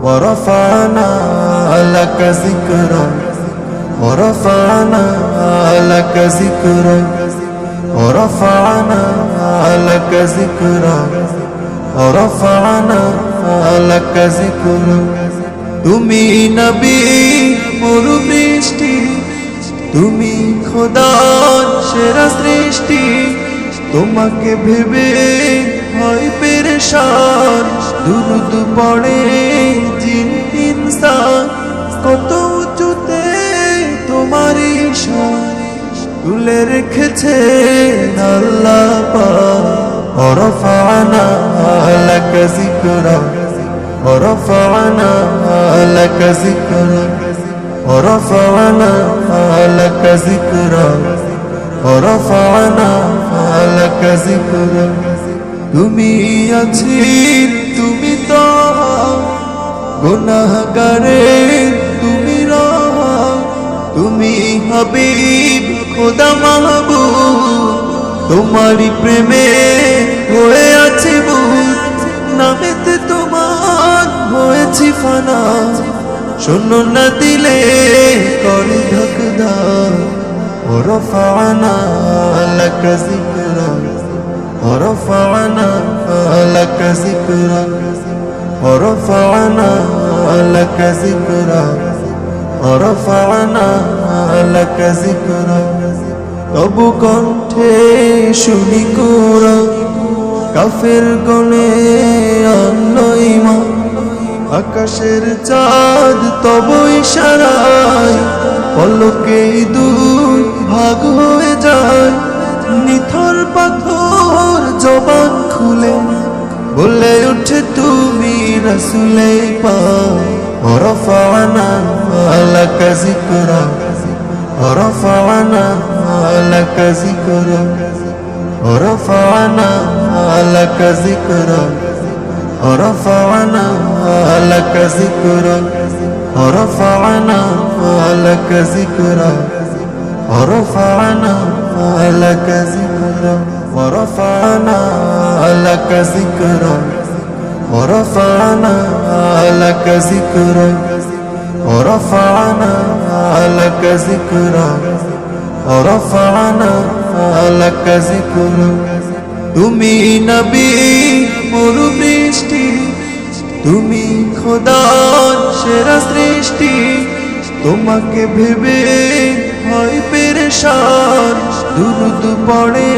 ورفعنا لك ذكرك ورفعنا لك ذكرك ورفعنا لك ذكرك ورفعنا لك ذكرك তুমি নবী মরু বৃষ্টি তুমি খোদার সেরা সৃষ্টি তোমাকে ভেবে হয় পেরেশান দুরুদ পড়ে জিন ইনসান কত উঁচুতে তোমার ঈশান তুলে রেখেছে আল্লাহ পাক ورفعنا لك ذكرك ورفعنا لك ذكرك ورفعنا لك ذكرك ورفعنا لك ذكرك তুমি আছিস তুমি তো গুনাহগারে তুমি রহ তুমি হাবিব খোদা মাহবুব তোমারই প্রেমে হয়ে আছে বুঝ নামেতে তোমার হয়েছি ফানা শোনো না দিলে করে ধকদা ورفعنا لك ذكرك ورفعنا لك ذكرك ورفعنا لك ذكرك ورفعنا لك ذكرك তবু কণ্ঠে শুনি কোরা কাফের গনে অন্যইমা আকাশের চাঁদ তব ইশারায় পলকে দুই ভাগ রসুলে পা ورفعنا لك ذكرك ورفعنا لك ذكرك ورفعنا لك ذكرك ورفعنا لك ذكرك ورفعنا لك ذكرك ورفعنا لك ذكرك ورفعنا لك ذكرك ورفعنا لك ذكرك ورفعنا لك ذكرك ورفعنا لك ذكرك তুমি নবী মরু বৃষ্টি তুমি খোদার সেরা সৃষ্টি তোমাকে ভেবে হয় পেরেশান দুরুদ পড়ে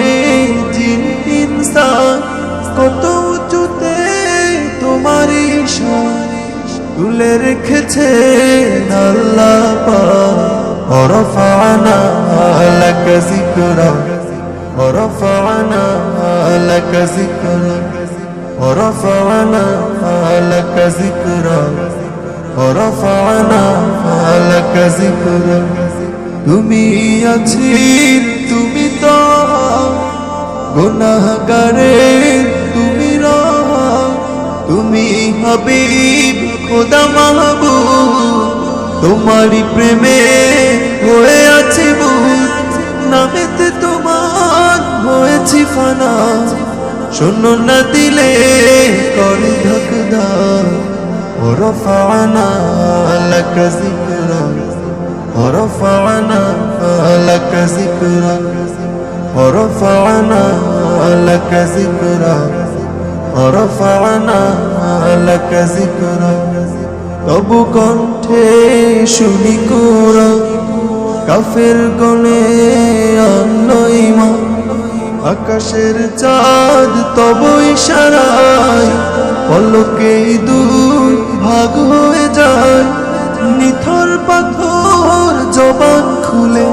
তুলে রেখেছে আল্লাহ পাক ورفعنا لك ذكرك ورفعنا لك ذكرك ورفعنا لك ذكرك ورفعنا لك ذكرك তুমি আছিস তুমি তো গুনাহগারে তুমি রহ তুমি হাবিব খোদা মাহবুব তোমারই প্রেমে হয়ে আছে বুঝ নামেতে তোমার হয়েছি ফানা শোনো না দিলে করে ধকদা ورفعنا لك ذكرك ورفعنا لك ذكرك ورفعنا لك ذكرك ورفعنا لك ذكرك তবু কণ্ঠে শুনি কোরা কাফের গনে অন্যইমা আকাশের চাঁদ তব ইশারায় পলকে দুই ভাগ হয়ে যায় নিথর পাথর জবান খুলে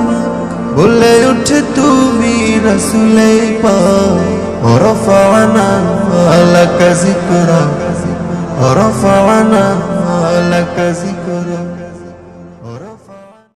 বলে উঠে তুমি রসুলে পা ورفعنا لك ذكرك ورفعنا لك ذكرك